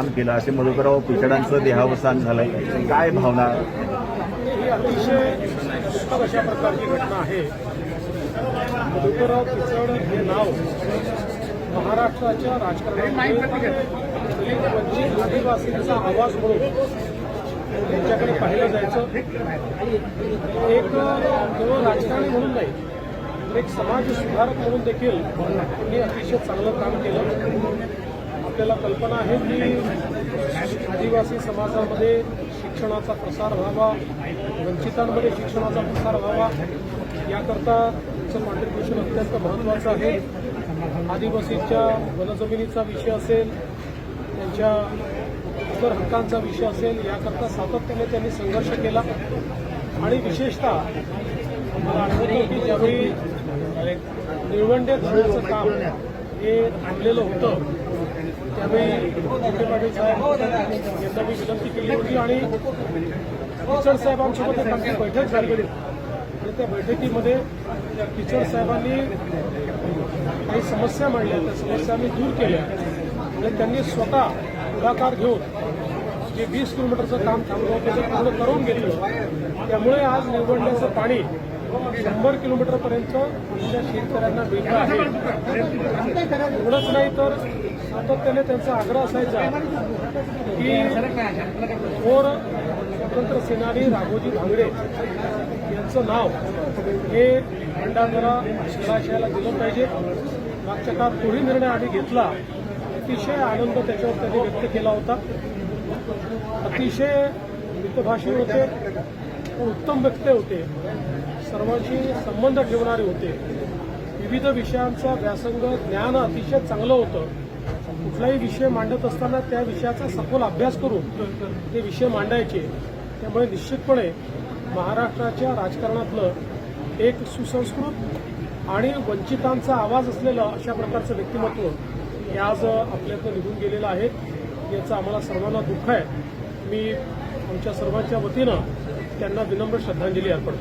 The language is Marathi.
काम केलं असे मधुकरराव पिचडांचं देहावसान झालं काय भावना? ही अतिशय अशा प्रकारची घटना आहे. मधुकरराव पिचड हे नाव महाराष्ट्राच्या राजकारणामध्ये वंचित आदिवासींचा आवाज म्हणून त्यांच्याकडे पाहिलं जायचं. एक केवळ राजकारणी म्हणून नाही एक समाज सुधारक म्हणून देखील त्यांनी अतिशय चांगलं काम केलं. आपल्याला कल्पना आहे की आदिवासी समाजामध्ये शिक्षणाचा प्रसार व्हावा वंचितांमध्ये शिक्षणाचा प्रसार व्हावा याकरता त्यांचं कॉन्ट्रीब्युशन अत्यंत महत्त्वाचं आहे. आदिवासीच्या वनजमिनीचा विषय असेल त्यांच्या इतर हक्कांचा विषय असेल याकरता सातत्याने त्यांनी संघर्ष केला. आणि विशेषतः मला आठवतो की ज्यावेळी निळवंडे धरणाचं काम हे थांबलेलं होतं त्यावेळी विखे पाटील साहेब यांना मी विनंती केली होती आणि किचड साहेबांसोबत एक आमची बैठक झाली आणि त्या बैठकीमध्ये किचड साहेबांनी काही समस्या मांडल्या. त्या समस्या आम्ही दूर केल्या. आणि त्यांनी स्वतः पुढाकार घेऊन जे वीस किलोमीटरचं काम थांबलं त्याचं पूर्ण करून घेतलं. त्यामुळे आज निवडण्याचं पाणी शंभर किलोमीटरपर्यंत शेतकऱ्यांना मिळतं आहे. एवढंच नाही तर सातत्याने त्यांचा आग्रह असायचा की थोर स्वतंत्र सेनानी राघोजी भांगडे यांचं नाव हे भंडारदरा जलाशयाला दिलं पाहिजे. मागच्या काळात तोही निर्णय आम्ही घेतला. अतिशय आनंद त्याच्यावर त्यांनी व्यक्त केला होता. अतिशय मितभाषी होते उत्तम व्यक्ते होते सर्वांशी संबंध ठेवणारे होते. विविध विषयांचा व्यासंग ज्ञान अतिशय चांगलं होतं. कुठलाही विषय मांडत असताना त्या विषयाचा सखोल अभ्यास करून ते विषय मांडायचे. त्यामुळे निश्चितपणे महाराष्ट्राच्या राजकारणातलं एक सुसंस्कृत आणि वंचितांचा आवाज असलेलं अशा प्रकारचं व्यक्तिमत्व हे आज आपल्यातनं निघून गेलेलं आहे. याचं आम्हाला सर्वांना दुःख आहे. मी आमच्या सर्वांच्या वतीनं त्यांना विनम्र श्रद्धांजली अर्पण